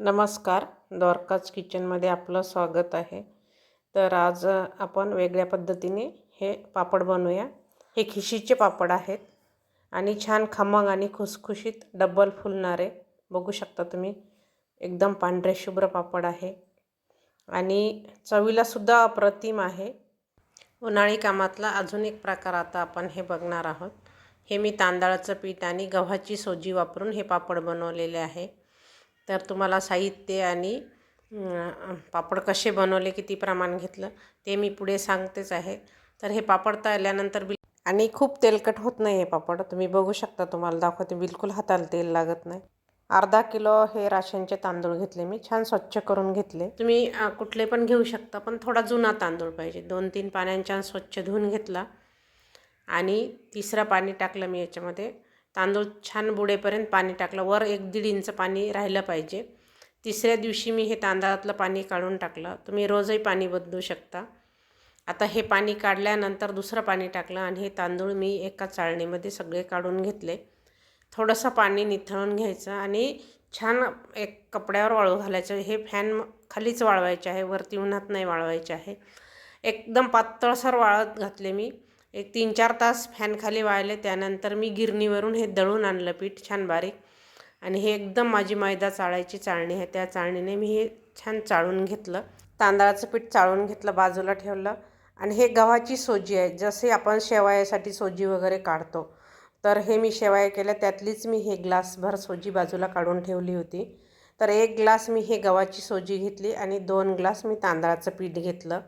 नमस्कार. द्वारकाच किचनमध्ये आपलं स्वागत आहे. तर आज आपण वेगळ्या पद्धतीने हे पापड बनवूया. हे खिशीचे पापड आहेत आणि छान खमंग आणि खुसखुशीत डबल फुलणारे. बघू शकता तुम्ही एकदम पांढरे शुभ्र पापड आहे. आणि चवीलासुद्धा अप्रतिम आहे. उन्हाळी कामातला अजून एक प्रकार आता आपण हे बघणार आहोत. हे मी तांदळाचं पीठ आणि गव्हाची सोजी वापरून हे पापड बनवलेले आहे. तर तुम्हाला साहित्य आणि पापड कसे बनवले किती प्रमाण घेतलं ते मी पुढे सांगतेच आहे. तर हे पापड तळल्यानंतर बिल आणि खूप तेलकट होत नाही हे पापड. तुम्ही बघू शकता तुम्हाला दाखवते बिलकुल हाताला तेल लागत नाही. अर्धा किलो हे राशनचे तांदूळ घेतले मी छान स्वच्छ करून घेतले. तुम्ही कुठले पण घेऊ शकता पण थोडा जुना तांदूळ पाहिजे. दोन तीन पाण्यांच्या स्वच्छ धुवून घेतला. आणि तिसरं पाणी टाकलं मी याच्यामध्ये. तांदूळ छान बुडेपर्यंत पाणी टाकलं. वर एक दीड इंच पाणी राहिलं पाहिजे. तिसऱ्या दिवशी मी हे तांदळातलं पाणी काढून टाकलं. तुम्ही रोजही पाणी बदलू शकता. आता हे पाणी काढल्यानंतर दुसरं पाणी टाकलं आणि हे तांदूळ मी एका चाळणीमध्ये सगळे काढून घेतले. थोडंसं पाणी निथळून घ्यायचं आणि छान एक कपड्यावर वाळू घालायचं. हे फॅन खालीच वाळवायचे आहे. वरती उन्हात नाही वाळवायचे आहे. एकदम पातळसर वाळत घातले मी. एक तीन चार तास फॅनखाली वाळले त्यानंतर मी गिरणीवरून हे दळून आणलं पीठ छान बारीक. आणि हे एकदम माझी मैदा चाळायची चाळणी आहे त्या चाळणीने मी हे छान चाळून घेतलं. तांदळाचं पीठ चाळून घेतलं बाजूला ठेवलं. आणि हे गव्हाची सोजी आहे जसे आपण शेवायासाठी सोजी वगैरे काढतो तर हे मी शेवाया केल्या त्यातलीच मी हे ग्लासभर सोजी बाजूला काढून ठेवली होती. तर एक ग्लास मी हे गव्हाची सोजी घेतली आणि दोन ग्लास मी तांदळाचं पीठ घेतलं.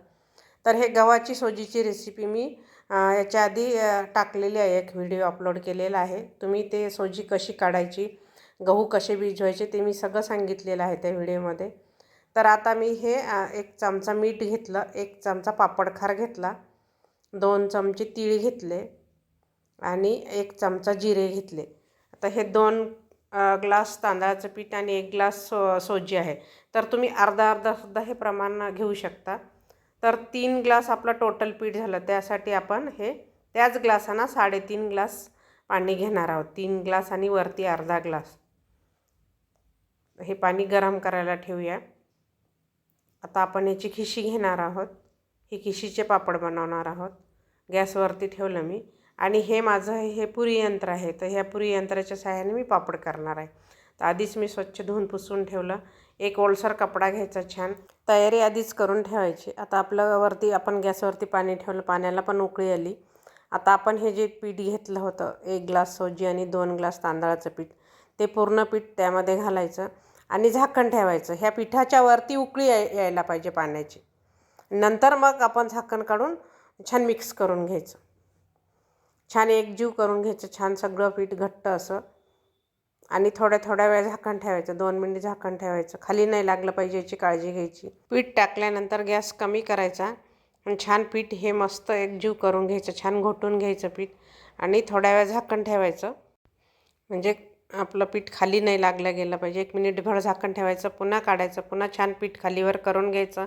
तर हे गव्हाची सोजीची रेसिपी मी याच्या आधी टाकलेली आहे एक व्हिडिओ अपलोड केलेला आहे. तुम्ही ते सोजी कशी काढायची गहू कसे भिजवायचे ते मी सगळं सांगितलेलं आहे त्या व्हिडिओमध्ये. तर आता मी हे एक चमचा मीठ घेतलं एक चमचा पापडखार घेतला दोन चमचे तीळ घेतले आणि एक चमचा जिरे घेतले. आता हे दोन ग्लास तांदळाचं पीठ आणि एक ग्लास सो सोजी आहे. तर तुम्ही अर्धा अर्धासुद्धा हे प्रमाण घेऊ शकता. तर तीन ग्लास आपलं टोटल पीठ झालं. त्यासाठी आपण हे त्याच ग्लासांना साडेतीन ग्लास पाणी घेणार आहोत. तीन ग्लास आणि वरती अर्धा ग्लास. हे पाणी गरम करायला ठेवूया. आता आपण याची खिशी घेणार आहोत. हे खिशीचे पापड बनवणार आहोत. गॅसवरती ठेवलं मी. आणि हे माझं हे पुरी यंत्र आहे. तर ह्या पुरी यंत्राच्या सहाय्याने मी पापड करणार आहे. तर आधीच मी स्वच्छ धुवून पुसून ठेवलं. एक ओलसर कपडा घ्यायचा छान. तयारी आधीच करून ठेवायची. आता आपलं वरती आपण गॅसवरती पाणी ठेवलं पाण्याला पण उकळी आली. आता आपण हे जे पीठ घेतलं होतं एक ग्लास सोजी आणि दोन ग्लास तांदळाचं पीठ ते पूर्ण पीठ त्यामध्ये घालायचं आणि झाकण ठेवायचं. ह्या पिठाच्या वरती उकळी यायला पाहिजे पाण्याची. नंतर मग आपण झाकण काढून छान मिक्स करून घ्यायचं. छान एकजीव करून घ्यायचं. छान सगळं पीठ घट्ट असं. आणि थोड्या थोड्या वेळ झाकण ठेवायचं दोन मिनिट झाकण ठेवायचं. खाली नाही लागलं पाहिजे याची काळजी घ्यायची. पीठ टाकल्यानंतर गॅस कमी करायचा छान पीठ हे मस्त एकजीव करून घ्यायचं छान घोटून घ्यायचं पीठ. आणि थोड्या वेळ झाकण ठेवायचं. म्हणजे आपलं पीठ खाली नाही लागलं गेलं पाहिजे. एक मिनिटभर झाकण ठेवायचं पुन्हा काढायचं पुन्हा छान पीठ खालीवर करून घ्यायचं.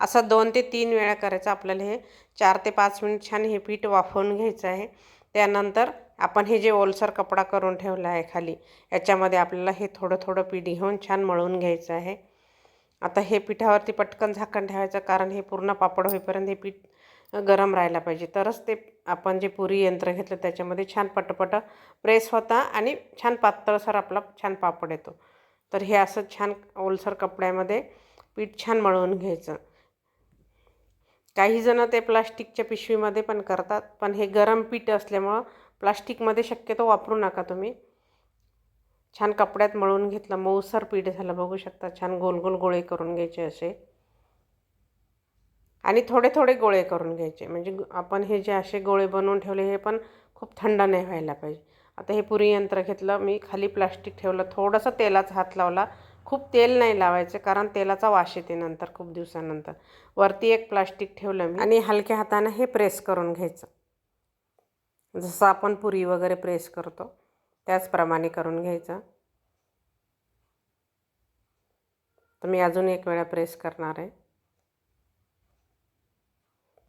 असं दोन ते तीन वेळा करायचं. आपल्याला हे चार ते पाच मिनिट छान हे पीठ वाफवून घ्यायचं आहे. त्यानंतर आपण हे जे ओलसर कपडा करून ठेवला आहे खाली याच्यामध्ये आपल्याला हे थोडं थोडं पीठ घेऊन छान मळून घ्यायचं आहे. आता हे पिठावरती पटकन झाकण ठेवायचं कारण हे पूर्ण पापड होईपर्यंत हे पीठ गरम राहायला पाहिजे. तरच ते आपण जे पुरी यंत्र घेतलं त्याच्यामध्ये छान पटपट प्रेस होता आणि छान पातळसर आपला छान पापड येतो. तर हे असं छान ओलसर कपड्यामध्ये पीठ छान मळवून घ्यायचं. काही जण ते प्लास्टिकच्या पिशवीमध्ये पण करतात पण हे गरम पीठ असल्यामुळं प्लास्टिकमध्ये शक्यतो वापरू नका तुम्ही. छान कपड्यात मळून घेतलं मऊसर पीठ झालं बघू शकता छान गोल गोल गोळे करून घ्यायचे असे. आणि थोडे थोडे गोळे करून घ्यायचे म्हणजे आपण हे जे असे गोळे बनवून ठेवले हे पण खूप थंड नाही व्हायला पाहिजे. आता हे पुरी यंत्र घेतलं मी खाली प्लास्टिक ठेवलं थोडंसं तेलाचा हात लावला खूप तेल नाही लावायचं कारण तेलाचा वास येते नंतर खूप दिवसानंतर. वरती एक प्लास्टिक ठेवलं मी आणि हलक्या हातानं हे प्रेस करून घ्यायचं. जसं आपण पुरी वगैरे प्रेस करतो त्याचप्रमाणे करून घ्यायचं. तर मी अजून एक वेळा प्रेस करणार आहे.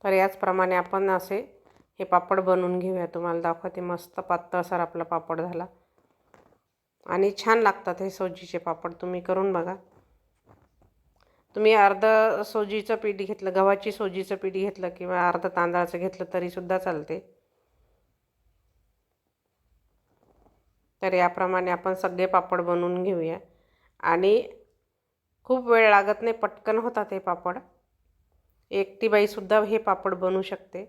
तर याचप्रमाणे आपण असे हे पापड बनवून घेऊया. तुम्हाला दाखवते मस्त पातळसर आपला पापड झाला. आणि छान लागतात हे सोजीचे पापड तुम्ही करून बघा. तुम्ही अर्ध सोजीचं पीठ घेतलं गव्हाची सोजीचं पीठ घेतलं किंवा अर्ध तांदळाचं घेतलं तरीसुद्धा चालते. तर याप्रमाणे आपण सगळे पापड बनवून घेऊया. आणि खूप वेळ लागत नाही पटकन होतात हे पापड. एकटी बाईसुद्धा हे पापड बनवू शकते.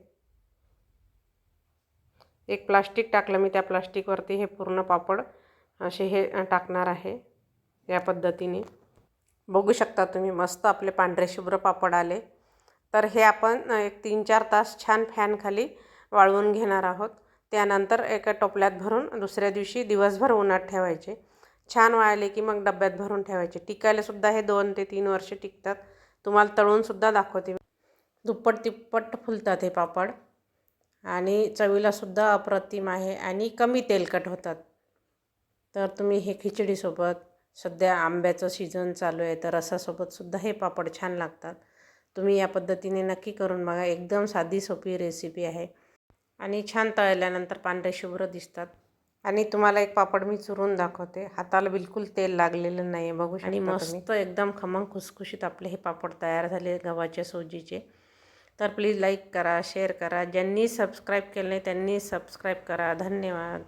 एक प्लास्टिक टाकलं मी त्या प्लास्टिकवरती हे पूर्ण पापड असे हे टाकणार आहे या पद्धतीने. बघू शकता तुम्ही मस्त आपले पांढरे शुभ्र पापड आले. तर हे आपण एक तीन चार तास छान फॅनखाली वाळवून घेणार आहोत. त्यानंतर एका टोपल्यात भरून दुसऱ्या दिवशी दिवसभर उन्हात ठेवायचे. छान वाळले की मग डब्यात भरून ठेवायचे. टिकायलासुद्धा हे दोन ते तीन वर्ष टिकतात. तुम्हाला तळूनसुद्धा दाखवते. दुप्पट तिप्पट फुलतात हे पापड. आणि चवीलासुद्धा अप्रतिम आहे आणि कमी तेलकट होतात. तर तुम्ही हे खिचडीसोबत सध्या आंब्याचं सीझन चालू आहे तर रसासोबतसुद्धा हे पापड छान लागतात. तुम्ही या पद्धतीने नक्की करून बघा एकदम साधी सोपी रेसिपी आहे. आणि छान तळल्यानंतर पांढरे शुभ्र दिसतात. आणि तुम्हाला एक पापड मी चुरून दाखवते. हाताला बिलकुल तेल लागलेलं नाही आहे बघू आणि मस्त एकदम खमंग खुसखुशीत आपले हे पापड तयार झाले गव्हाच्या सोजीचे. तर प्लीज लाईक करा शेअर करा. ज्यांनी सबस्क्राईब केलं नाही त्यांनी सबस्क्राईब करा. धन्यवाद.